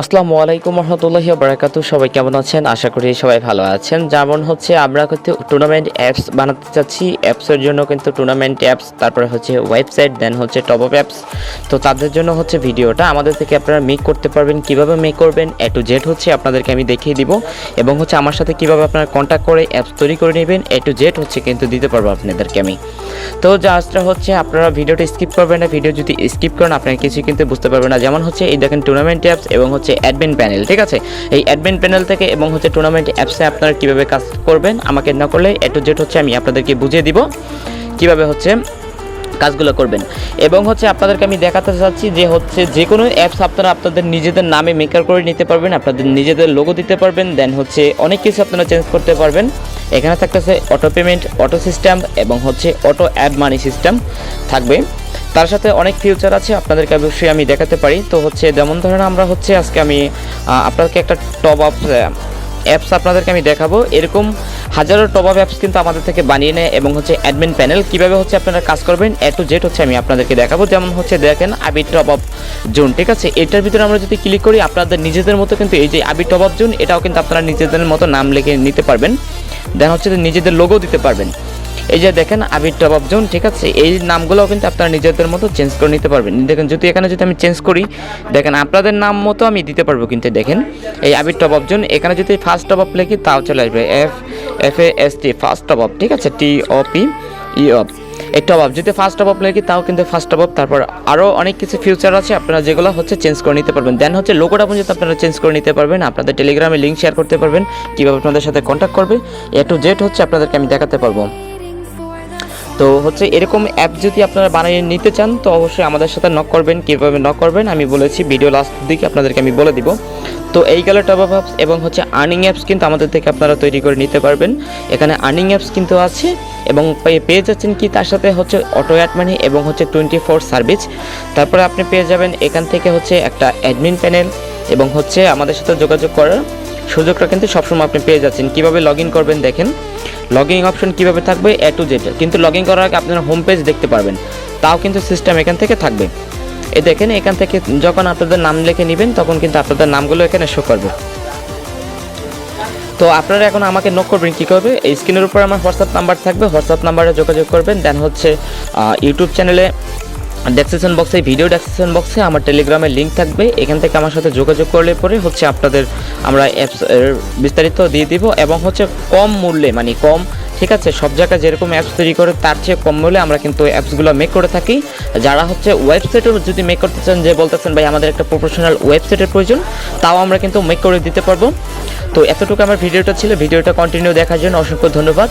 আসসালামু আলাইকুম রহমতুল্লাহি বারাকাতু সবাই কেমন আছেন? আশা করি সবাই ভালো আছেন। যেমন হচ্ছে আমরা কিন্তু টুর্নামেন্ট অ্যাপস বানাতে চাচ্ছি। অ্যাপসের জন্য কিন্তু টুর্নামেন্ট অ্যাপস তারপরে হচ্ছে ওয়েবসাইট দেন হচ্ছে টপ আপ অ্যাপস তো তাদের জন্য হচ্ছে ভিডিওটা আমাদের থেকে আপনারা মেক করতে পারবেন। কীভাবে মেক করবেন? এ টু জেড হচ্ছে আপনাদেরকে আমি দেখিয়ে দিব। এবং হচ্ছে আমার সাথে কীভাবে আপনারা কন্ট্যাক্ট করে অ্যাপস তৈরি করে নেবেন এ টু জেড হচ্ছে কিন্তু দিতে পারব আপনাদেরকে আমি। তো জাস্টটা হচ্ছে আপনারা ভিডিওটা স্কিপ করবেন না। ভিডিও যদি স্কিপ করেন, আপনারা কিছু কিন্তু বুঝতে পারবেন না। যেমন হচ্ছে এই দেখেন টুর্নামেন্ট অ্যাপস এবং হচ্ছে অ্যাডমিন প্যানেল ঠিক আছে? এই অ্যাডমিন প্যানেল থেকে এবং হচ্ছে টুর্নামেন্ট অ্যাপসে আপনারা কীভাবে কাজ করবেন, আমাকে না করলে এ টু জেড হচ্ছে আমি আপনাদেরকে বুঝিয়ে দিব। কীভাবে হচ্ছে কাজগুলো করবেন। এবং হচ্ছে আপনাদেরকে আমি দেখাতে চাচ্ছি যে হচ্ছে যে কোনো অ্যাপস আপনারা আপনাদের নিজেদের নামে মেকার করে নিতে পারবেন আপনাদের নিজেদের লোগো দিতে পারবেন দেন হচ্ছে অনেক কিছু আপনারা চেঞ্জ করতে পারবেন। এখানে থাকতেছে অটো পেমেন্ট অটো সিস্টেম এবং হচ্ছে অটো অ্যাড মানি সিস্টেম থাকবে। তার সাথে অনেক ফিউচার আছে আপনাদেরকে অবশ্যই আমি দেখাতে পারি। তো হচ্ছে যেমন ধরেন আমরা হচ্ছে আজকে আমি আহ, আপনাদেরকে একটা টপ আপ অ্যাপস আপনাদেরকে আমি দেখাবো। এরকম হাজারো টপ আপ অ্যাপস কিন্তু আমাদের থেকে বানিয়ে নেয় এবং হচ্ছে অ্যাডমিন প্যানেল কীভাবে হচ্ছে আপনারা কাজ করবেন, এ টু জেড হচ্ছে আমি আপনাদেরকে দেখাবো। যেমন হচ্ছে দেখেন আবি টপ আপ জোন ঠিক আছে? এটার ভিতরে আমরা যদি ক্লিক করি, আপনাদের নিজেদের মতো কিন্তু এই যে আবি টপ আপ জোন এটাও কিন্তু আপনারা নিজেদের মতো নাম লিখে নিতে পারবেন। দেন হচ্ছে নিজেদের লোগো দিতে পারবেন। এই যে দেখেন আবির টপ অফ জোন, ঠিক আছে? এই নামগুলোও কিন্তু আপনারা নিজেদের মতো চেঞ্জ করে নিতে পারবেন। দেখেন, যদি এখানে যদি আমি চেঞ্জ করি, দেখেন, আপনাদের নাম মতো আমি দিতে পারব কিন্তু দেখেন, এই আবির টপ অফ জোন, এখানে যদি ফার্স্ট টপ আপ লিখি, তাও চলে আসবে F F A S T first top up ঠিক আছে? T O P E of এই টপ আপ যদি ফার্স্ট টপ আপ লিখি, তাও কিন্তু ফার্স্ট টপ আপ তারপর আরও অনেক কিছু ফিউচার আছে, আপনারা যেগুলো হচ্ছে চেঞ্জ করে নিতে পারবেন। দেন হচ্ছে লোকোটা পর্যন্ত আপনারা চেঞ্জ করে নিতে পারবেন, আপনাদের টেলিগ্রামে লিঙ্ক শেয়ার করতে পারবেন, কীভাবে আপনাদের সাথে কন্ট্যাক্ট করবে এ টু জেড হচ্ছে আপনাদেরকে আমি দেখাতে পারব। তো হচ্ছে এরকম অ্যাপ যদি আপনারা বানিয়ে নিতে চান, তো অবশ্যই আমাদের সাথে নক করবেন। কীভাবে নক করবেন? আমি বলেছি ভিডিও লাস্ট দিকে আপনাদেরকে আমি বলে দিব। তো এই গেল টপ আপ অ্যাপস এবং হচ্ছে আর্নিং অ্যাপস কিন্তু আমাদের থেকে আপনারা তৈরি করে নিতে পারবেন। এখানে আর্নিং অ্যাপস কিন্তু আছে এবং পেয়ে- যাচ্ছেন কি? তার সাথে হচ্ছে অটো অ্যাড মানি এবং হচ্ছে টোয়েন্টি ফোর সার্ভিস তারপরে আপনি পেয়ে যাবেন এখান থেকে হচ্ছে একটা অ্যাডমিন প্যানেল এবং হচ্ছে আমাদের সাথে যোগাযোগ করার সুযোগটা কিন্তু সবসময় আপনি পেয়ে যাচ্ছেন। কীভাবে লগ ইন করবেন দেখেন। লগ অপশন কীভাবে থাকবে? A to Z. কিন্তু লগিং করার আগে আপনারা হোম পেজ দেখতে পারবেন। তাও কিন্তু সিস্টেম এখান থেকে থাকবে। এ দেখেন, এখান থেকে যখন আপনাদের নাম লিখে নেবেন, তখন কিন্তু আপনাদের নামগুলো এখানে শো করবে। তো আপনারা এখন আমাকে নক করবেন কী করবে? এই স্ক্রিনের উপর আমার হোয়াটসঅ্যাপ নাম্বার থাকবে। হোয়াটসঅ্যাপ নাম্বারে যোগাযোগ করবেন। দেন হচ্ছে ইউটিউব চ্যানেলে ডেসক্রিপশন বক্সে ভিডিও ডেসক্রিপশন বক্সে আমার টেলিগ্রামের লিঙ্ক থাকবে। এখান থেকে আমার সাথে যোগাযোগ করলে পরে হচ্ছে আপনাদের আমরা অ্যাপস বিস্তারিত দিয়ে দিব এবং হচ্ছে কম মূল্যে মানে কম, ঠিক আছে, সব জায়গায় যেরকম অ্যাপস তৈরি করে তার চেয়ে কম মূল্যে আমরা কিন্তু অ্যাপসগুলো মেক করে থাকি। যারা হচ্ছে ওয়েবসাইটও যদি মেক করতে চান, যে বলতেছেন, ভাই, আমাদের একটা প্রফেশনাল ওয়েবসাইটের প্রয়োজন তাও আমরা কিন্তু মেক করে দিতে পারব। তো এতটুকু আমার ভিডিওটা ছিল। ভিডিওটা কন্টিনিউ দেখার জন্য অসংখ্য ধন্যবাদ।